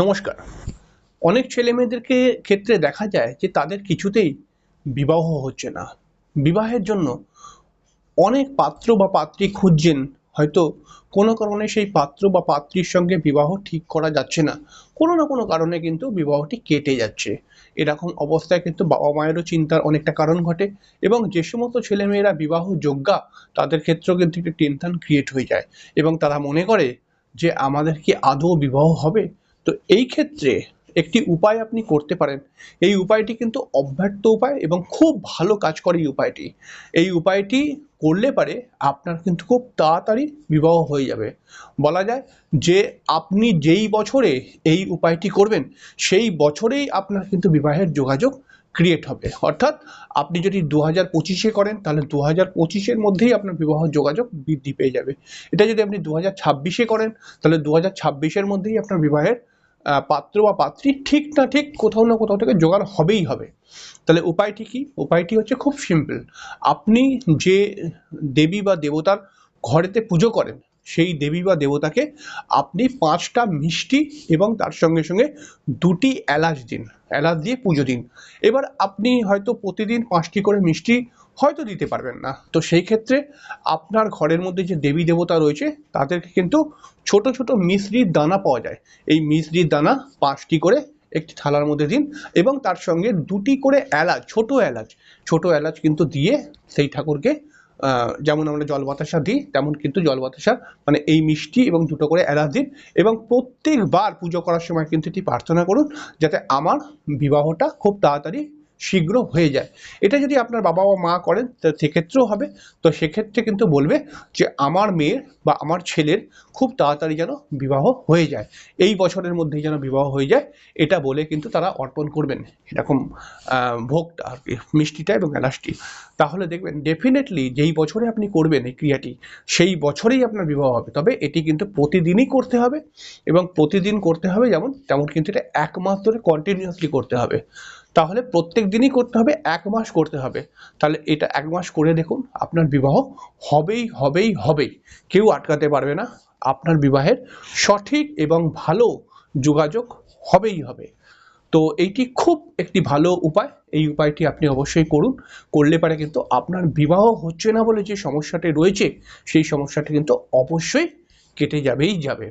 নমস্কার। অনেক ছেলে মেয়েদেরকে ক্ষেত্রে দেখা যায় যে তাদের কিছুতেই বিবাহ হচ্ছে না। বিবাহের জন্য অনেক পাত্র বা পাত্রী খুঁজছেন, হয়তো কোনো কারণে সেই পাত্র বা পাত্রীর সঙ্গে বিবাহ ঠিক করা যাচ্ছে না। কোনো না কোনো কারণে কিন্তু বিবাহটি কেটে যাচ্ছে। এরকম অবস্থায় কিন্তু বাবা মায়েরও চিন্তার অনেকটা কারণ ঘটে এবং যে সমস্ত ছেলেমেয়েরা বিবাহ যোগ্যা তাদের ক্ষেত্রেও কিন্তু একটি টেনশন ক্রিয়েট হয়ে যায় এবং তারা মনে করে যে আমাদের কি আদৌ বিবাহ হবে? তো এই ক্ষেত্রে একটি উপায় আপনি করতে পারেন। এই উপায়টি কিন্তু অব্যর্থ উপায় এবং খুব ভালো কাজ করে এই উপায়টি। এই উপায়টি করলে পারে আপনার কিন্তু খুব তাড়াতাড়ি বিবাহ হয়ে যাবে। বলা যায় যে আপনি যেই বছরে এই উপায়টি করবেন, সেই বছরেই আপনার কিন্তু বিবাহের যোগাযোগ ক্রিয়েট হবে। অর্থাৎ আপনি যদি দু হাজার পঁচিশে করেন, তাহলে দু হাজার পঁচিশের মধ্যেই আপনার বিবাহ যোগাযোগ বৃদ্ধি পেয়ে যাবে। এটা যদি আপনি দু হাজার ছাব্বিশে করেন, তাহলে দু হাজার ছাব্বিশের মধ্যেই আপনার বিবাহের পাত্র বা পাত্রী ঠিক না ঠিক কোথাও না কোথাও থেকে জোগাড় হবেই হবে। তাহলে উপায়টি কি? উপায়টি হচ্ছে খুব সিম্পল আপনি যে দেবী বা দেবতার ঘরেতে পুজো করেন সেই দেবী বা দেবতাকে আপনি পাঁচটা মিষ্টি এবং তার সঙ্গে সঙ্গে দুটি এলাচ দিন, এলাচ দিয়ে পুজো দিন। এবার আপনি হয়তো প্রতিদিন পাঁচটি করে মিষ্টি হয়তো দিতে পারবেন না। তো সেই ক্ষেত্রে আপনার ঘরের মধ্যে যে দেবী দেবতা রয়েছে, তাদেরকে কিন্তু ছোট ছোট মিশ্রির দানা পাওয়া যায়। এই মিশ্রির দানা পাঁচটি করে একটি থালার মধ্যে দিন এবং তার সঙ্গে দুটি করে এলাচ, ছোট এলাচ ছোট এলাচ কিন্তু দিয়ে সেই ঠাকুরকে যেমন আমরা জল বাতাসা দিই, তেমন কিন্তু জল বাতাসা মানে এই মিষ্টি এবং দুটো করে এলাচ দিন এবং প্রত্যেকবার পুজো করার সময় কিন্তু এটি প্রার্থনা করুন যাতে আমার বিবাহটা খুব তাড়াতাড়ি শীঘ্র হয়ে যায়। এটা যদি আপনার বাবা বা মা করেন সেক্ষেত্রেও হবে। তো সেক্ষেত্রে কিন্তু বলবে যে, আমার মেয়ের বা আমার ছেলের খুব তাড়াতাড়ি যেন বিবাহ হয়ে যায়। এই বছরের মধ্যেই যেন বিবাহ হয়ে যায়, এটা বলে কিন্তু তারা অর্পণ করবেন এরকম ভোগটা আর কি, মিষ্টিটা এবং এলাচটি। তাহলে দেখবেন ডেফিনেটলি যেই বছরে আপনি করবেন এই ক্রিয়াটি, সেই বছরেই আপনার বিবাহ হবে। তবে এটি কিন্তু প্রতিদিনই করতে হবে এবং প্রতিদিন করতে হবে যেমন, তেমন কিন্তু এটা এক মাস ধরে কন্টিনিউয়াসলি করতে হবে। তাহলে প্রত্যেক দিনই করতে হবে, এক মাস করতে হবে। তাহলে এটা এক মাস করে দেখুন, আপনার বিবাহ হবেই হবেই হবেই। কেউ আটকাতে পারবে না, আপনার বিবাহের সঠিক এবং ভালো যোগাযোগ হবেই হবে। তো এইটি খুব একটি ভালো উপায়, এই উপায়টি আপনি অবশ্যই করুন। করলে পারে কিন্তু আপনার বিবাহ হচ্ছে না বলে যে সমস্যাটি রয়েছে, সেই সমস্যাটি কিন্তু অবশ্যই কেটে যাবেই যাবে।